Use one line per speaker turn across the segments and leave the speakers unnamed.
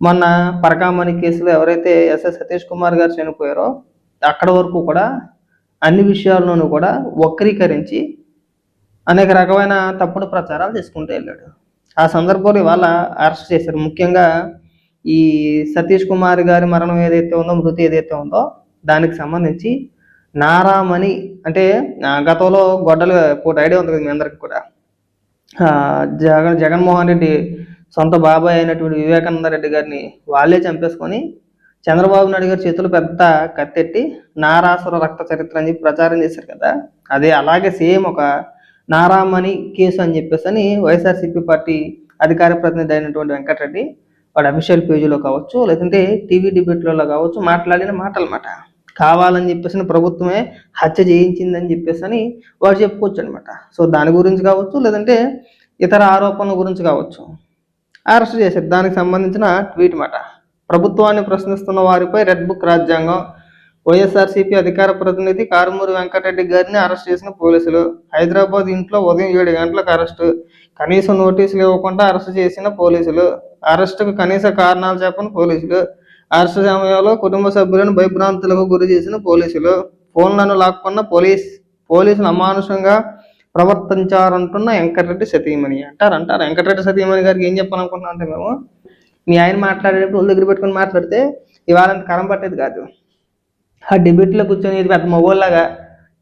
మొన్న పరకామణి కేసులో ఎవరైతే ఎస్ఎస్ సతీష్ కుమార్ గారు చనిపోయారో అక్కడ వరకు కూడా అన్ని విషయాల్లోనూ కూడా వక్రీకరించి అనేక రకమైన తప్పుడు ప్రచారాలు తీసుకుంటూ వెళ్ళాడు. ఆ సందర్భంలో ఇవాళ అరెస్ట్ చేశారు. ముఖ్యంగా ఈ సతీష్ కుమార్ గారి మరణం ఏదైతే ఉందో మృతి ఏదైతే ఉందో దానికి సంబంధించి నారామణి అంటే గతంలో గొడ్డలు పూట ఐడియా ఉంది కదా మీ అందరికి కూడా. జగన్ జగన్మోహన్ రెడ్డి సొంత బాబాయ్ అయినటువంటి వివేకానంద రెడ్డి గారిని వాళ్ళే చంపేసుకొని చంద్రబాబు నాయుడు గారి చేతులు పెద్ద కత్తెట్టి నారాసుర రక్త చరిత్ర అని చెప్పి ప్రచారం చేశారు కదా. అదే అలాగే సేమ్ ఒక నారామణి కేసు అని చెప్పేసి అని వైఎస్ఆర్సీపీ పార్టీ అధికార ప్రతినిధి అయినటువంటి వెంకటరెడ్డి వాడి అఫీషియల్ పేజీలో కావచ్చు లేదంటే టీవీ డిబేట్లలో కావచ్చు మాట్లాడిన మాటలు కావాలని చెప్పేసి ప్రభుత్వమే హత్య చేయించిందని చెప్పేసి అని వాడు చెప్పుకోవచ్చు అనమాట సో దాని గురించి కావచ్చు లేదంటే ఇతర ఆరోపణల గురించి కావచ్చు. అరెస్ట్ చేశారు. దానికి సంబంధించిన ట్వీట్ మాట. ప్రభుత్వాన్ని ప్రశ్నిస్తున్న వారిపై రెడ్ బుక్ రాజ్యాంగం వైఎస్ఆర్సీపీ అధికార ప్రతినిధి కారుమూరి వెంకటరెడ్డి గారిని అరెస్ట్ చేసిన పోలీసులు. హైదరాబాద్ ఇంట్లో ఉదయం ఏడు గంటలకు అరెస్టు. కనీసం నోటీసులు ఇవ్వకుండా అరెస్ట్ చేసిన పోలీసులు. అరెస్టుకు కనీస కారణాలు చెప్పని పోలీసులు. అరెస్ట్ సమయంలో కుటుంబ సభ్యులను భయభ్రాంతులకు గురి చేసిన పోలీసులు. ఫోన్లను లాక్కున్న పోలీస్ పోలీసులు అమానుషంగా ప్రవర్తించారంటున్న వెంకటరెడ్డి సతీమణి అంటారు అంటారు. వెంకటరెడ్డి సతీమణి గారికి ఏం చెప్పాలనుకుంటున్నాం అంటే మేము మీ ఆయన మాట్లాడేటప్పుడు ఒళ్ళు దగ్గర పెట్టుకుని మాట్లాడితే ఇవాళ అంత కరం పట్టేది కాదు. ఆ డిబేట్లో కూర్చొని ఇది పెద్ద మొగోళ్ళలాగా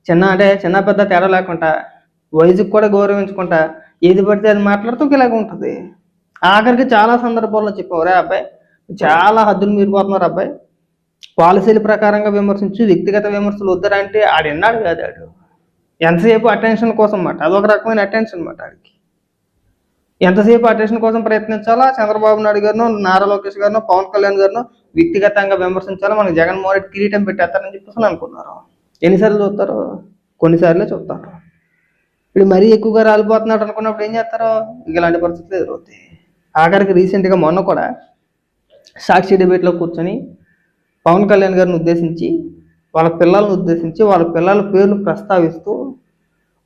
చిన్న అంటే చిన్న పెద్ద తేడా లేకుండా వయసుకు కూడా గౌరవించుకుంటా ఏది పడితే అది మాట్లాడుతూ ఇలాగ ఉంటుంది. ఆఖరికి చాలా సందర్భాల్లో చెప్పారు అబ్బాయి చాలా హద్దులు మీరిపోతున్నారు అబ్బాయి. పాలసీల ప్రకారంగా విమర్శించు వ్యక్తిగత విమర్శలు వద్దరంటే ఆడు కాదాడు? ఎంతసేపు అటెన్షన్ కోసం మాట అదొక రకమైన అటెన్షన్ అన్నమాట ఆడికి. ఎంతసేపు అటెన్షన్ కోసం ప్రయత్నించాలా? చంద్రబాబు నాయుడు గారినో నారా లోకేష్ గారినో పవన్ కళ్యాణ్ గారినో వ్యక్తిగతంగా విమర్శించాలా? మనకి జగన్మోహన్ రెడ్డి కిరీటం పెట్టేస్తారని చెప్పేసి అనుకున్నారు? ఎన్నిసార్లు చూస్తారు? కొన్నిసార్లే చూస్తారు ఇప్పుడు మరీ ఎక్కువగా రాలిపోతున్నాడు అనుకున్నప్పుడు ఏం చేస్తారో? ఇక ఇలాంటి పరిస్థితులు ఎదురవుతాయి. ఆఖరికి రీసెంట్గా మొన్న కూడా సాక్షి డిబేట్లో కూర్చొని పవన్ కళ్యాణ్ గారిని ఉద్దేశించి వాళ్ళ పిల్లల్ని ఉద్దేశించి వాళ్ళ పిల్లల పేర్లు ప్రస్తావిస్తూ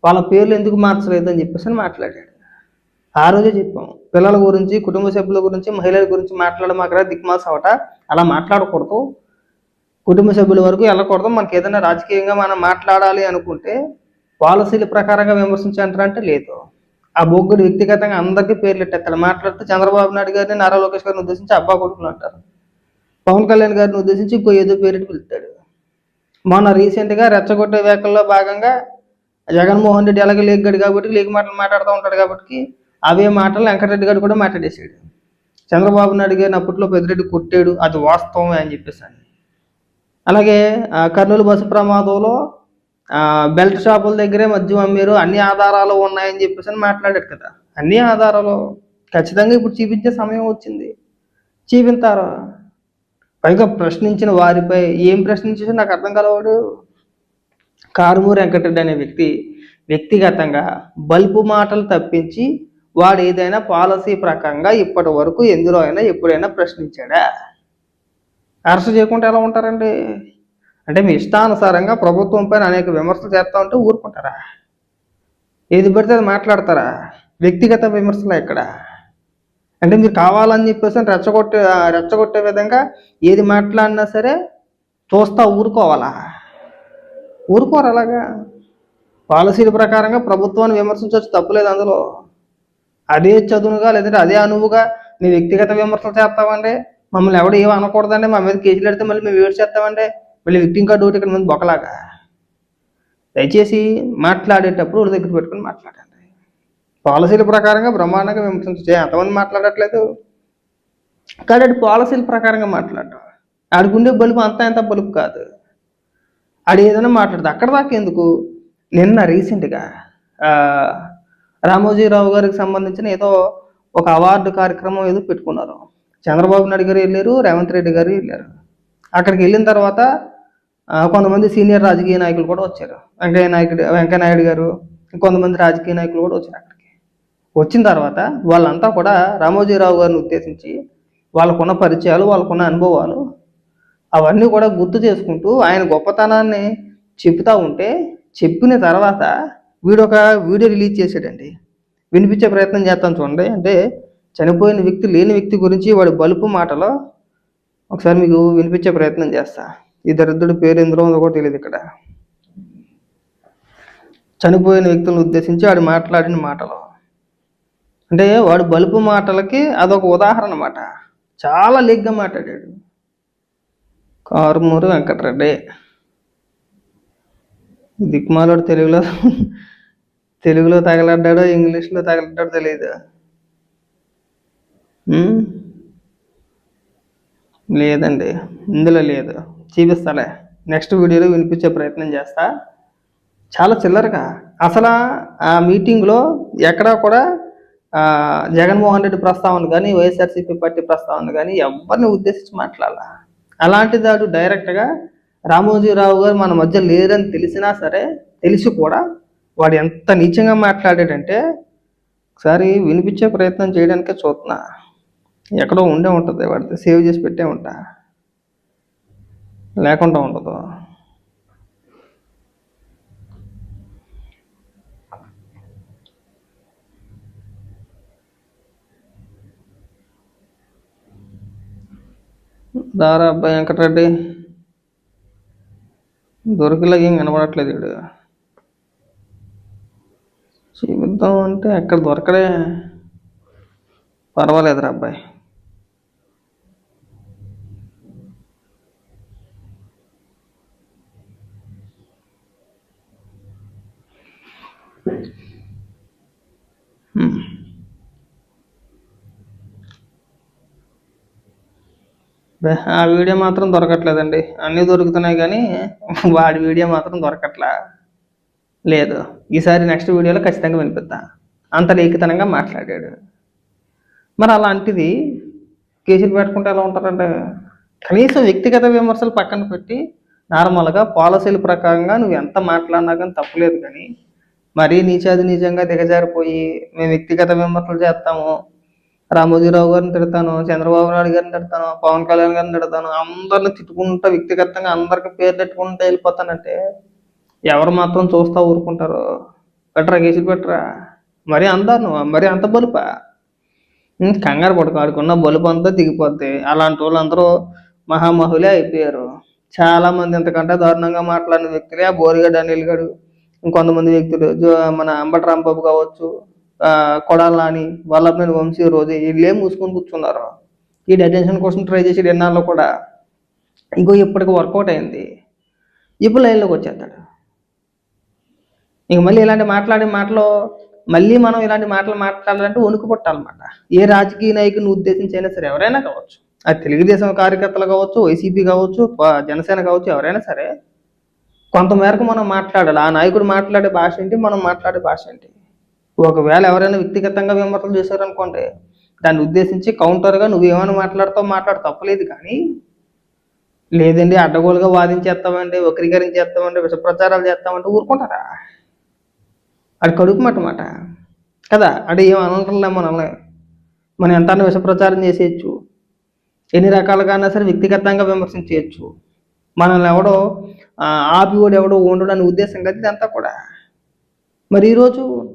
వాళ్ళ పేర్లు ఎందుకు మార్చలేదు అని చెప్పేసి అని మాట్లాడాడు. ఆ రోజే చెప్పాం. పిల్లల గురించి కుటుంబ సభ్యుల గురించి మహిళల గురించి మాట్లాడడం అక్కడ దిక్మాస్ అవట అలా మాట్లాడకూడదు. కుటుంబ సభ్యుల వరకు వెళ్ళకూడదు. మనకి ఏదైనా రాజకీయంగా మనం మాట్లాడాలి అనుకుంటే పాలసీల ప్రకారంగా విమర్శించంటారంటే లేదు. ఆ బొగ్గుడు వ్యక్తిగతంగా అందరికీ పేర్లు ఎట్టేస్తాడు మాట్లాడితే చంద్రబాబు నాయుడు గారిని నారా లోకేష్ గారిని ఉద్దేశించి అబ్బా కొడుకులు అంటారు. పవన్ కళ్యాణ్ గారిని ఉద్దేశించి ఇంకో ఏదో పేరెట్టి పిలుస్తాడు. మొన్న రీసెంట్గా రెచ్చగొట్టే వ్యాఖ్యల్లో భాగంగా జగన్మోహన్ రెడ్డి ఎలాగే లేగ్గాడు కాబట్టి లేక మాటలు మాట్లాడుతూ ఉంటాడు కాబట్టి అవే మాటలు వెంకటరెడ్డి గారు కూడా మాట్లాడేశాడు. చంద్రబాబు నాయుడు గారిని అప్పట్లో పెద్దిరెడ్డి కొట్టాడు అది వాస్తవమే అని చెప్పేసి అని. అలాగే కర్నూలు బస్సు ప్రమాదంలో బెల్ట్ షాపుల దగ్గరే మద్యం అమ్మారు అన్ని ఆధారాలు ఉన్నాయని చెప్పేసి అని మాట్లాడాడు కదా. అన్ని ఆధారాలు ఖచ్చితంగా ఇప్పుడు చూపించే సమయం వచ్చింది. చూపించారు పైగా ప్రశ్నించిన వారిపై ఏం ప్రశ్నించేసో నాకు అర్థం కలవాడు? కారుమూరి వెంకటరెడ్డి అనే వ్యక్తి వ్యక్తిగతంగా బల్బు మాటలు తప్పించి వాడు ఏదైనా పాలసీ ప్రకారంగా ఇప్పటి వరకు ఎందులో అయినా ఎప్పుడైనా ప్రశ్నించాడా? అరెస్ట్ చేయకుండా ఎలా ఉంటారండి? అంటే మీ ఇష్టానుసారంగా ప్రభుత్వం పైన అనేక విమర్శలు చేస్తా ఉంటే ఊరుకుంటారా? ఏది పడితే అది మాట్లాడతారా? వ్యక్తిగత విమర్శలు ఇక్కడ అంటే మీరు కావాలని చెప్పేసి రెచ్చగొట్టే రెచ్చగొట్టే విధంగా ఏది మాట్లాడినా సరే చూస్తా ఊరుకోవాలా? ఊరుకోరు అలాగా? పాలసీల ప్రకారంగా ప్రభుత్వాన్ని విమర్శించవచ్చు తప్పులేదు అందులో. అదే చదువుగా లేదంటే అదే అనువుగా నీ వ్యక్తిగత విమర్శలు చేస్తామండి. మమ్మల్ని ఎవడు ఏమి అనకూడదండి? మా మీద కేసులు పెడితే మళ్ళీ మేము వేడి చేస్తామండి. మళ్ళీ విక్టింగ్ కార్డు ఒకటి ఇక్కడ మంది బొకలాగా దయచేసి మాట్లాడేటప్పుడు వాళ్ళ దగ్గర పెట్టుకొని మాట్లాడండి. పాలసీల ప్రకారంగా బ్రహ్మాండంగా విమర్శించే ఎంతమంది మాట్లాడట్లేదు. కాబట్టి పాలసీల ప్రకారంగా మాట్లాడటం. ఆడుకుండే బలుపు అంతా ఎంత బలుపు కాదు. ఆడు ఏదైనా మాట్లాడదు. అక్కడ దాకా ఎందుకు? నిన్న రీసెంట్గా రామోజీరావు గారికి సంబంధించిన ఏదో ఒక అవార్డు కార్యక్రమం ఏదో పెట్టుకున్నారు. చంద్రబాబు నాయుడు గారు వెళ్ళారు రేవంత్ రెడ్డి గారు వెళ్ళారు. అక్కడికి వెళ్ళిన తర్వాత కొంతమంది సీనియర్ రాజకీయ నాయకులు కూడా వచ్చారు. వెంకయ్య నాయుడు వెంకయ్య నాయుడు గారు ఇంకొంతమంది రాజకీయ నాయకులు కూడా వచ్చారు అక్కడికి. వచ్చిన తర్వాత వాళ్ళంతా కూడా రామోజీరావు గారిని ఉద్దేశించి వాళ్ళకున్న పరిచయాలు వాళ్ళకున్న అనుభవాలు అవన్నీ కూడా గుర్తు చేసుకుంటూ ఆయన గొప్పతనాన్ని చెప్తా ఉంటే చెప్పిన తర్వాత వీడు ఒక వీడియో రిలీజ్ చేశాడండి. వినిపించే ప్రయత్నం చేస్తాను చూడండి. అంటే చనిపోయిన వ్యక్తి లేని వ్యక్తి గురించి వాడి బలుపు మాటలో ఒకసారి మీకు వినిపించే ప్రయత్నం చేస్తా. ఈ దరిద్రుడి పేరు ఎందులో ఉందో కూడా తెలియదు ఇక్కడ. చనిపోయిన వ్యక్తులను ఉద్దేశించి వాడు మాట్లాడిన మాటలు అంటే వాడు బలుపు మాటలకి అదొక ఉదాహరణ అన్నమాట చాలా లీగ్గా మాట్లాడాడు. కారుమూరు వెంకటరెడ్డి. దిక్మాలోడు తెలుగులో తెలుగులో తగలడ్డాడో ఇంగ్లీష్లో తగలడ్డాడో తెలియదు లేదండి ఇందులో లేదు. చూపిస్తాలే. నెక్స్ట్ వీడియోలో వినిపించే ప్రయత్నం చేస్తా. చాలా చిల్లరగా. అసలు ఆ మీటింగ్లో ఎక్కడా కూడా జగన్మోహన్ రెడ్డి ప్రస్తావన కానీ వైఎస్ఆర్సీపీ పార్టీ ప్రస్తావన కానీ ఎవరిని ఉద్దేశించి మాట్లాడాల? అలాంటి దాడు డైరెక్ట్గా రామోజీరావు గారు మన మధ్య లేరని తెలిసినా సరే తెలిసి కూడా వాడు ఎంత నీచంగా మాట్లాడాడంటే ఒకసారి వినిపించే ప్రయత్నం చేయడానికే చూస్తున్నా. ఎక్కడో ఉండే ఉంటుంది వాడితే సేవ్ చేసి పెట్టే ఉంటా. లేకుండా ఉండదు. దారా అబ్బాయి వెంకటరెడ్డి. దొరికిలాగా ఏం కనబడట్లేదు ఇడు చూపిద్దాం అంటే ఎక్కడ దొరకడే. పర్వాలేదురా అబ్బాయి. హ్మ్. ఆ వీడియో మాత్రం దొరకట్లేదండి. అన్నీ దొరుకుతున్నాయి కానీ వాడి వీడియో మాత్రం దొరకట్లా. లేదు ఈసారి నెక్స్ట్ వీడియోలో ఖచ్చితంగా వినిపిద్దా అంత లేఖితనంగా మాట్లాడాడు. మరి అలాంటిది కేసులు పెట్టుకుంటే ఎలా ఉంటారంటే కనీసం వ్యక్తిగత విమర్శలు పక్కన పెట్టి నార్మల్గా పాలసీల ప్రకారంగా నువ్వు ఎంత మాట్లాడినా కానీ తప్పులేదు కానీ మరీ నీచాది నిజంగా దిగజారిపోయి మేము వ్యక్తిగత విమర్శలు చేస్తాము రామోజీరావు గారిని తిడతాను చంద్రబాబు నాయుడు గారిని తిడతాను పవన్ కళ్యాణ్ గారిని తిడతాను అందరిని తిట్టుకుంటా వ్యక్తిగతంగా అందరికి పేరు పెట్టుకుంటూ వెళ్ళిపోతానంటే ఎవరు మాత్రం చూస్తా ఊరుకుంటారు. పెట్టరా కేసులు పెట్టరా? మరి అందరు మరి అంత బలుపా? కంగారు పడుకో ఆడుకున్న బలుపు అంతా దిగిపోద్ది. అలాంటి వాళ్ళందరూ మహామహులే అయిపోయారు. చాలా మంది ఇంతకంటే దారుణంగా మాట్లాడిన వ్యక్తులే ఆ బోరిగడ్డ అనిల్ గడు ఇంకొంతమంది వ్యక్తులు మన అంబటి రాంబాబు కావచ్చు కొడాలని నాని వంశీ రోజే వీళ్ళే మూసుకొని కూర్చున్నారు. ఈ అటెన్షన్ కోసం ట్రై చేసి ఎన్నాళ్ళు కూడా ఇంకో ఇప్పటికి వర్కౌట్ అయింది. ఇప్పుడు లైన్లోకి వచ్చేస్తాడు. ఇంక మళ్ళీ ఇలాంటి మాట్లాడే మాటలు మళ్ళీ మనం ఇలాంటి మాటలు మాట్లాడాలంటే వణుకు పుట్టాలన్నమాట. ఏ రాజకీయ నాయకుని ఉద్దేశించి అయినా సరే ఎవరైనా కావచ్చు. అది తెలుగుదేశం కార్యకర్తలు కావచ్చు వైసీపీ కావచ్చు జనసేన కావచ్చు ఎవరైనా సరే కొంతమేరకు మనం మాట్లాడాలి. ఆ నాయకుడు మాట్లాడే భాష ఏంటి మనం మాట్లాడే భాష ఏంటి? ఒకవేళ ఎవరైనా వ్యక్తిగతంగా విమర్శలు చేశారనుకోండి దాన్ని ఉద్దేశించి కౌంటర్గా నువ్వేమైనా మాట్లాడతావు మాట్లాడు తప్పలేదు కానీ లేదండి అడ్డగోలుగా వాదించేస్తామండి వక్రీకరించేస్తామండి విష ప్రచారాలు చేస్తామంటే ఊరుకుంటారా? అది కడుపు మాట కదా అది ఏం అనట్లే మనల్ని. మనం ఎంత విష ప్రచారం చేసేయచ్చు. ఎన్ని రకాలుగా సరే వ్యక్తిగతంగా విమర్శించేయచ్చు. మనల్ని ఎవడో ఆపివాడు ఎవడో ఉండడు అనే ఉద్దేశం కదా ఇదంతా కూడా. మరి ఈరోజు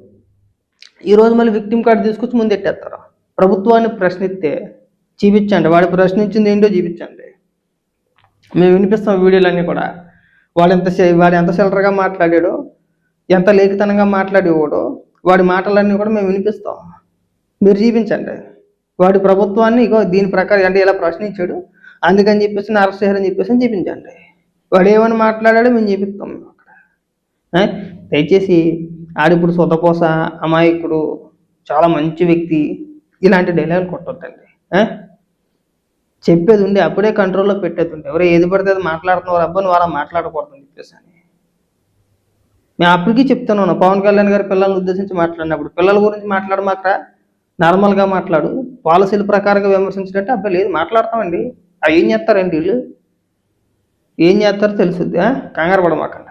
ఈరోజు మళ్ళీ విక్టిమ్ కార్డు తీసుకొచ్చి ముందెట్టేస్తారు ప్రభుత్వాన్ని ప్రశ్నిస్తే చూపించండి వాడు ప్రశ్నించింది ఏంటో చూపించండి మేము వినిపిస్తాం వీడియోలన్నీ కూడా. వాడు ఎంత వాడు ఎంత సెలరగా మాట్లాడాడో ఎంత లేఖితనంగా మాట్లాడేవాడో వాడి మాటలన్నీ కూడా మేము వినిపిస్తాం. మీరు చూపించండి వాడి ప్రభుత్వాన్ని ఇగో దీని ప్రకారం అంటే ఇలా ప్రశ్నించాడు. అందుకని చెప్పేసి అరెస్ట్ చేయాలని చెప్పేసి అని చూపించండి వాడు ఏమని మాట్లాడాడో మేము చూపిస్తాం మేము అక్కడ దయచేసి ఆడిప్పుడు సొతపోస అమాయకుడు చాలా మంచి వ్యక్తి ఇలాంటి డైలాగులు కొట్టొద్దండి. చెప్పేది ఉండి అప్పుడే కంట్రోల్లో పెట్టేది ఉండి. ఎవరు ఏది పడితే అది మాట్లాడుతున్నారు అబ్బా నువ్వు అలా మాట్లాడకూడదని చెప్పేసి అని. మేము అప్పటికీ చెప్తున్నాను పవన్ కళ్యాణ్ గారి పిల్లల్ని ఉద్దేశించి మాట్లాడినప్పుడు. పిల్లల గురించి మాట్లాడమాక నార్మల్గా మాట్లాడు. పాలసీల ప్రకారంగా విమర్శించినట్టు అబ్బాయి లేదు మాట్లాడతామండి. అవి ఏం చేస్తారండి వీళ్ళు? ఏం చేస్తారో తెలుసుద్ది కంగారు పడమాకండి.